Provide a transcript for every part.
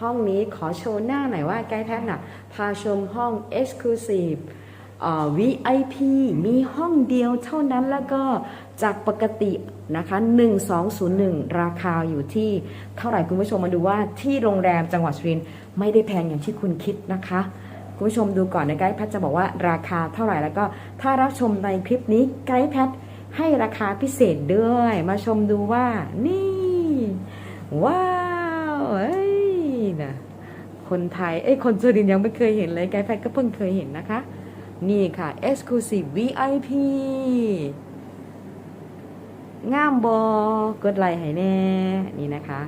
ห้องนี้ขอโชว์หน้าหน่อยว่าไกด์แพทน่ะพาชมห้อง Exclusive เอ่อ VIP มีห้องเดียวเท่านั้นแล้วก็จากปกตินะคะ 1201 ราคาอยู่ที่เท่าไหร่คุณผู้ชมมาดูว่าที่โรงแรมจังหวัดสุรินทร์ไม่ได้แพงอย่างที่คุณคิดนะคะ คุณผู้ชมดูก่อนนะไกด์แพทจะบอกว่าราคาเท่าไหร่แล้วก็ถ้ารับชมในคลิปนี้ไกด์แพทให้ราคาพิเศษด้วย มาชมดูว่านี่ ว้าวเอ้ย คนไทย เอ้ย คนสุรินยังไม่เคยเห็นเลย ไกด์แพทก็เพิ่งเคยเห็นนะคะ นี่ค่ะ Exclusive VIP งามบอกดไลค์ให้แน่ นี่นะคะ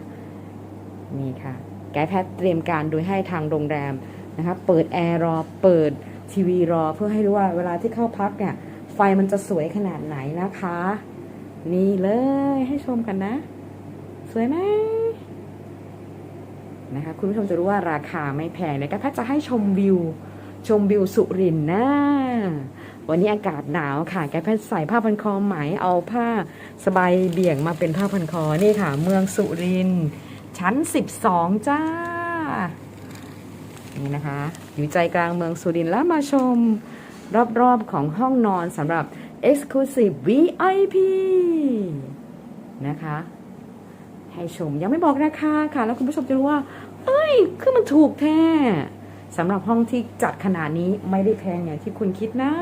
นี่ค่ะ ไกด์แพทเตรียมการโดยให้ทางโรงแรมนะคะ เปิดแอร์รอ เปิดทีวีรอ เพื่อให้รู้ว่าเวลาที่เข้าพักเนี่ย ไฟมันจะสวยขนาดไหนนะคะ นี่เลยให้ชมกันนะ สวยไหม นะคะคุณผู้ชมจะรู้ว่าราคาไม่แพงเลยก็ถ้าจะให้ชมวิว ชมวิวสุรินทร์นะวันนี้อากาศหนาวค่ะ แกแพทใส่ผ้าพันคอไหมเอาผ้าสบายเบี่ยงมาเป็นผ้าพันคอนี่ค่ะ เมืองสุรินทร์ชั้น 12 จ้า นี่นะคะ อยู่ใจกลางเมืองสุรินทร์แล้วมาชมรอบๆของห้องนอนสำหรับ Exclusive VIP นะคะ ให้ชมยังไม่บอกราคาค่ะ แล้วคุณผู้ชมจะรู้ว่า เอ้ย คือมันถูกแท้สำหรับห้องที่จัดขนาดนี้ไม่ได้แพงอย่างที่คุณคิดนะ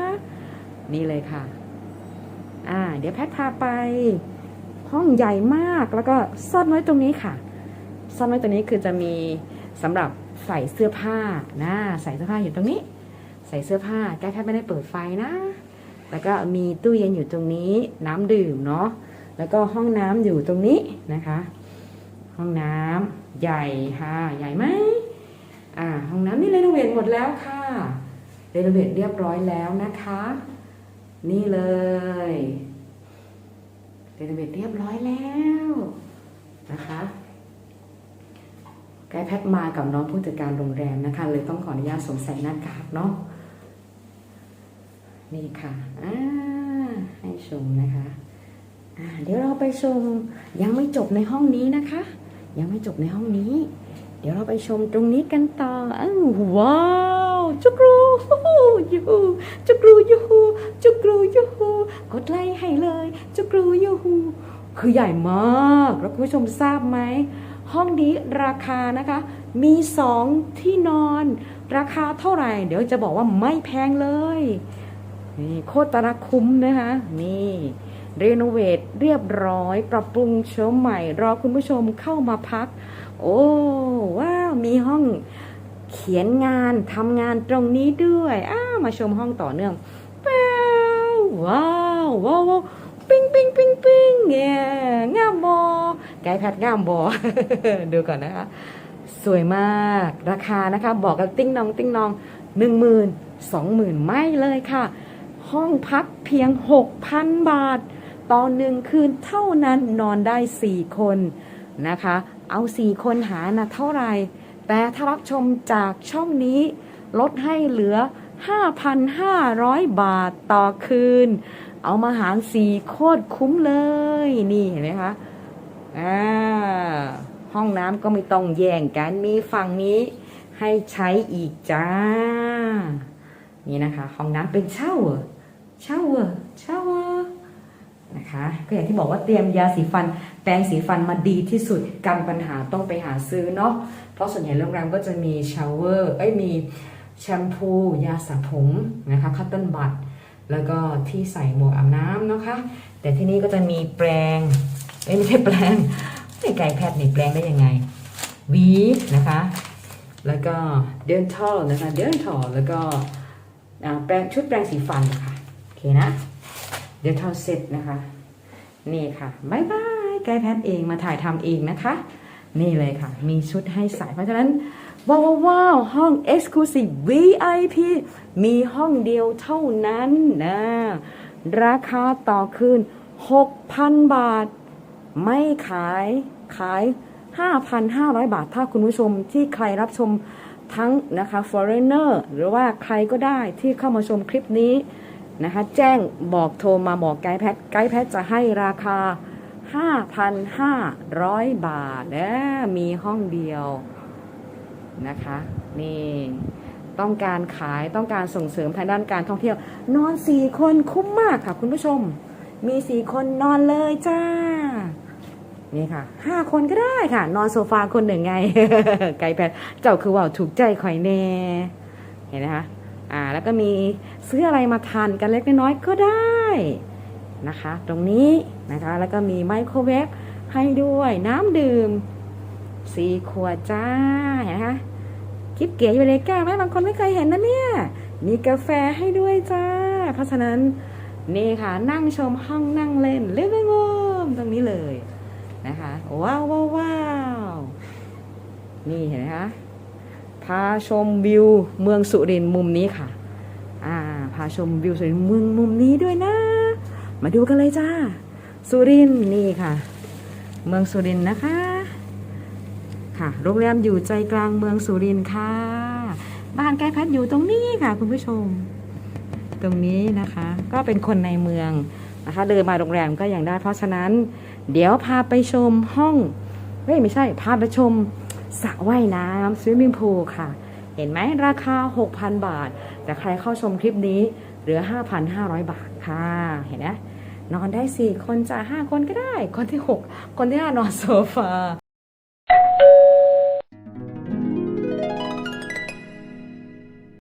นี่เลยค่ะ อ่า เดี๋ยวแพทย์พาไป ห้องใหญ่มากแล้วก็ซ่อนไว้ตรงนี้ค่ะ ซ่อนไว้ตรงนี้คือจะมีสำหรับใส่เสื้อผ้านะใส่เสื้อผ้าอยู่ตรงนี้ ใส่เสื้อผ้าแก้แค่ไม่ได้เปิดไฟนะ แล้วก็มีตู้เย็นอยู่ตรงนี้ น้ำดื่มเนาะแล้วก็ห้องน้ำอยู่ตรงนี้นะคะ ห้องน้ำใหญ่ค่ะ ใหญ่ไหมอ่า ห้องน้ำนี่เรโนเวทหมดแล้วค่ะเรโนเวทเรียบร้อยแล้วนะคะ นี่เลยเรโนเวทเรียบร้อยแล้วนะคะไกด์แพทมากับน้องผู้จัดการโรงแรมนะคะ เลยต้องขออนุญาตสวมใส่หน้ากากเนาะนี่ค่ะอ่าให้ชมนะคะอ่าเดี๋ยวเราไปชมยังไม่จบในห้องนี้นะคะ ยังไม่จบในห้องนี้ เดี๋ยวเราไปชมตรงนี้กันต่ออว้าวจุกรูยูฮูจุกรูยูฮูจุกรูยูฮูกดไลค์ให้เลย จุกรูยูฮูคือใหญ่มากแล้วคุณผู้ชมทราบไหมห้องนี้ราคานะคะ มีสองที่นอน ราคาเท่าไหร่ เดี๋ยวจะบอกว่าไม่แพงเลย นี่โคตรระคุ้มนะคะ นี่ รีโนเวทเรียบร้อย ปรับปรุงโฉมใหม่ รอคุณผู้ชมเข้ามาพัก โอ้ว้าวมีห้องเขียนงานทำงานตรงนี้ด้วยอ้าวมาชมห้องต่อเนื่องว้าวว้าวว้าวววปิ้งปิ้งปิ้งปิ้งเนี่ยงามบอไกด์แพทงามบอดูก่อนนะคะ สวยมากราคานะคะ บอกกันติ้งนองติ้งนองหนึ่งหมื่นสองหมื่นไม่เลยค่ะ ห้องพักเพียง6,000บาท ต่อหนึ่งคืนเท่านั้นนอนได้ 4 คนนะคะ เอา 4 คนหานะเท่าไหร่ แต่ถ้ารับชมจากช่องนี้ ลดให้เหลือ 5,500 บาทต่อคืน เอามาหาร4โคตรคุ้มเลย นี่เห็นไหมคะอ่าห้องน้ำก็ไม่ต้องแย่งกันมีฝั่งนี้ให้ใช้อีกจ้า นี่นะคะ ห้องน้ำเป็นเช่าเช่าเช่า นะคะ ก็อย่างที่บอกว่าเตรียมยาสีฟัน แปรงสีฟันมาดีที่สุดกันปัญหาต้องไปหาซื้อเนาะเพราะส่วนใหญ่โรงแรมก็จะมีชาวเวอร์เอ้ยมีแชมพูยาสระผมนะคะคัตเติ้ลบัตแล้วก็ที่ใส่หมวกอาบน้ำนะคะ แต่ที่นี่ก็จะมีแปรงเอ้ยไม่ใช่แปรงไม่ไก่แพทย์นี่แปรงได้ยังไงวีนะคะ แล้วก็เดนทัลนะคะเดนทัลแล้วก็แปรงชุดแปรงสีฟันค่ะโอเคนะเดี๋ยวเท่าเสร็จนะคะ นี่ค่ะบายบายไกด์แพทเองมาถ่ายทำเองนะคะ นี่เลยค่ะ มีชุดให้ใส่เพราะฉะนั้น ว้าวว้าวห้อง Exclusive VIP มีห้องเดียวเท่านั้นนะราคาต่อคืน 6,000 บาท ไม่ขายขาย 5,500 บาท ถ้าคุณผู้ชมที่ใครรับชมทั้งนะคะ foreigner หรือว่าใครก็ได้ที่เข้ามาชมคลิปนี้ นะคะแจ้งบอกโทรมาบอกไกด์แพทไกด์แพทจะให้ราคา 5,500 บาทนะมีห้องเดียวนะคะนี่ต้องการขายต้องการส่งเสริมทางด้านการท่องเที่ยว นอนสี่คนคุ้มมากค่ะคุณผู้ชม มีสี่คนนอนเลยจ้า นี่ค่ะห้าคนก็ได้ค่ะ นอนโซฟาคนหนึ่งไง ไก่แพทเจ้าคือว่าถูกใจข่อยแน่ เห็นไหมคะ อ่าแล้วก็มีซื้ออะไรมาทานกันเล็กน้อยก็ได้นะคะ ตรงนี้นะคะแล้วก็มีไมโครเวฟให้ด้วยน้ำดื่มสี่ขวดจ้าเห็นไหมคะคิดเก๋อยู่เลยแก้วไหมบางคนไม่เคยเห็นนะเนี่ย มีกาแฟให้ด้วยจ้า เพราะฉะนั้นนี่ค่ะนั่งชมห้องนั่งเล่นเล่นงมตรงนี้เลยนะคะ ว้าวว้าวว้าวนี่เห็นไหมคะาชมวิวเมืองสุรินทร์มุมนี้ค่ะ อ่า พาชมวิวสุรินทร์เมืองมุมนี้ด้วยนะ มาดูกันเลยจ้า สุรินทร์นี่ค่ะ เมืองสุรินทร์นะคะ ค่ะ โรงแรมอยู่ใจกลางเมืองสุรินทร์ค่ะ บ้านแก้พัดอยู่ตรงนี้ค่ะ คุณผู้ชม ตรงนี้นะคะ ก็เป็นคนในเมืองนะคะ เดินมาโรงแรมก็ยังได้ เพราะฉะนั้น เดี๋ยวพาไปชมห้องเฮ้ยไม่ใช่ พาไปชม สระว่ายน้ำสวิมมิ่งพูลค่ะ เห็นไหมราคา 6,000 บาท แต่ใครเข้าชมคลิปนี้เหลือ 5,500 บาทค่ะ เห็นไหมนอนได้ 4 คนจ้ะ5คนก็ได้ คนที่ 6 คนที่5นอนโซฟา